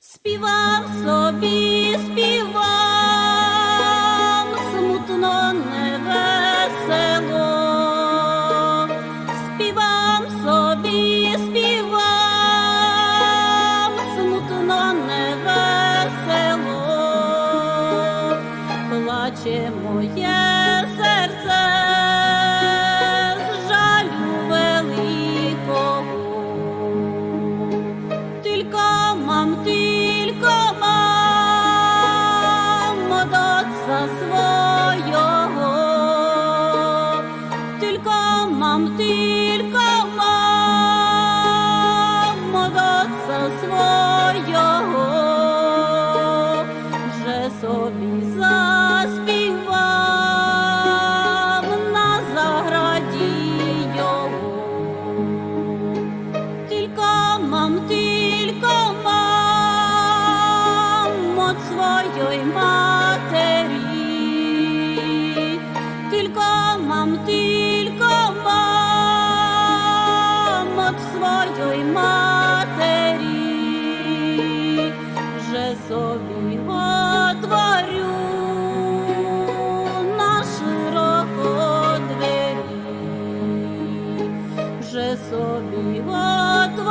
Співав собі, співав, смутно невесело. Співав собі, співав, смутно невесело. Плаче моє Mam od Otca swojego. Że sobie zaśpiewam na zagraді його. Tylko mam, tylko нам tylko mam od swojej materii, że sobie otworzył. Собі отворю